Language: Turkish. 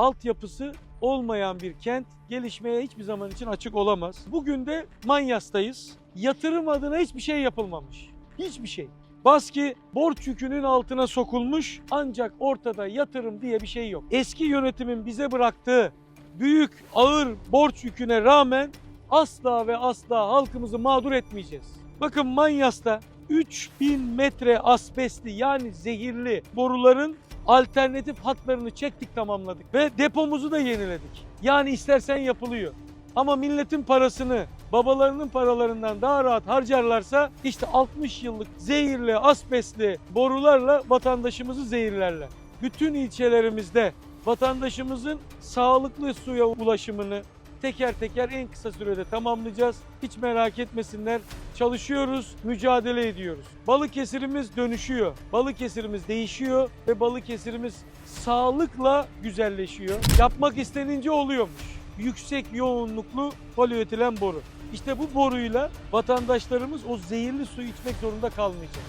altyapısı olmayan bir kent gelişmeye hiçbir zaman için açık olamaz. Bugün de Manyas'tayız. Yatırım adına hiçbir şey yapılmamış. Hiçbir şey. Baski borç yükünün altına sokulmuş ancak ortada yatırım diye bir şey yok. Eski yönetimin bize bıraktığı büyük ağır borç yüküne rağmen asla ve asla halkımızı mağdur etmeyeceğiz. Bakın Manyas'ta 3000 metre asbestli yani zehirli boruların alternatif hatlarını çektik tamamladık ve depomuzu da yeniledik. Yani istersen yapılıyor. Ama milletin parasını babalarının paralarından daha rahat harcarlarsa işte 60 yıllık zehirli asbestli borularla vatandaşımızı zehirlerler. Bütün ilçelerimizde vatandaşımızın sağlıklı suya ulaşımını teker teker en kısa sürede tamamlayacağız. Hiç merak etmesinler. Çalışıyoruz, mücadele ediyoruz. Balıkesirimiz dönüşüyor. Balıkesirimiz değişiyor ve Balıkesirimiz sağlıkla güzelleşiyor. Yapmak istenince oluyormuş. Yüksek yoğunluklu polietilen boru. İşte bu boruyla vatandaşlarımız o zehirli suyu içmek zorunda kalmayacak.